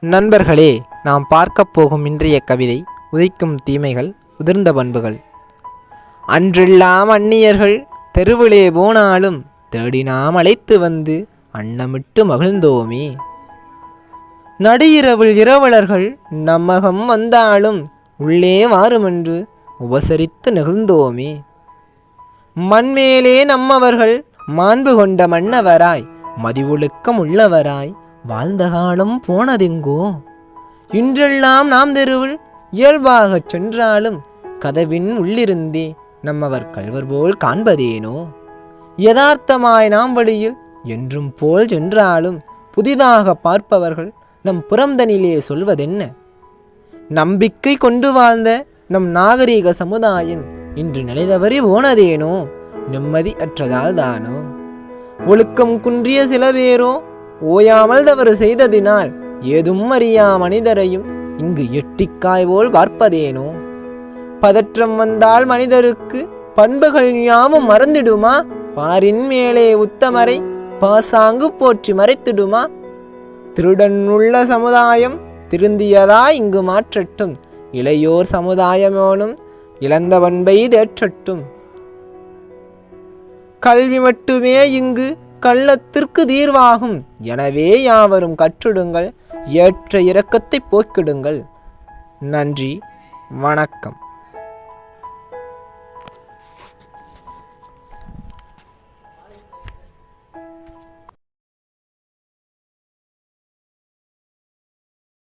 நண்பர்களே நாம் பார்க்கப் போகும் இன்றைய கவிதை உதைக்கும் தீமைகள் உதிர்ந்த பண்புகள். அன்றெல்லாம் அந்நியர்கள் தெருவிலே போனாலும் தேடி நாம் அழைத்து வந்து அன்னமிட்டு மகிழ்ந்தோமே. நடுஇரவில் இரவலர்கள் நம்மகம் வந்தாலும் உள்ளே வாருமென்று உபசரித்து நெகிழ்ந்தோமே. மண்மேலே நம்மவர்கள் மாண்பு கொண்ட மன்னவராய் மதிவொழுக்கம் உள்ளவராய் வாழ்ந்த காலம் போனதெங்கோ? இன்றெல்லாம் நாம் தெருவில் இயல்பாகச் சென்றாலும் கதவின் உள்ளிருந்தே நம்மவர் கல்வர் போல் காண்பதேனோ? யதார்த்தமாய் நாம் வழியில் என்றும் போல் சென்றாலும் புதிதாக பார்ப்பவர்கள் நம் புறந்தனிலே சொல்வதென்ன? நம்பிக்கை கொண்டு வாழ்ந்த நம் நாகரீக சமுதாயம் இன்று நிலைதவறி போனதேனோ? நிம்மதி அற்றதால் தானோ? ஒழுக்கம் குன்றிய சில பேரோ ஓயாமல் தவறு செய்ததினால் ஏதும் அறியா மனிதரையும் இங்கு எட்டிக்காய் போல் பார்ப்பதேனோ? பதற்றம் வந்தால் மனிதருக்கு பண்புகள் யாவும் மறந்திடுமா? பாரின் மேலே உத்தமரை பாசாங்கு போற்றி மறைத்திடுமா? திருடன் உள்ள சமுதாயம் திருந்தியதா இங்கு மாற்றட்டும். இளையோர் சமுதாயமோனும் இழந்த பண்பை தேற்றட்டும். கல்வி மட்டுமே இங்கு கள்ளத்திற்கு தீர்வாகும். எனவே யாவரும் கற்றிடுங்கள் ஏற்ற இரக்கத்தை போக்கிடுங்கள். நன்றி வணக்கம்.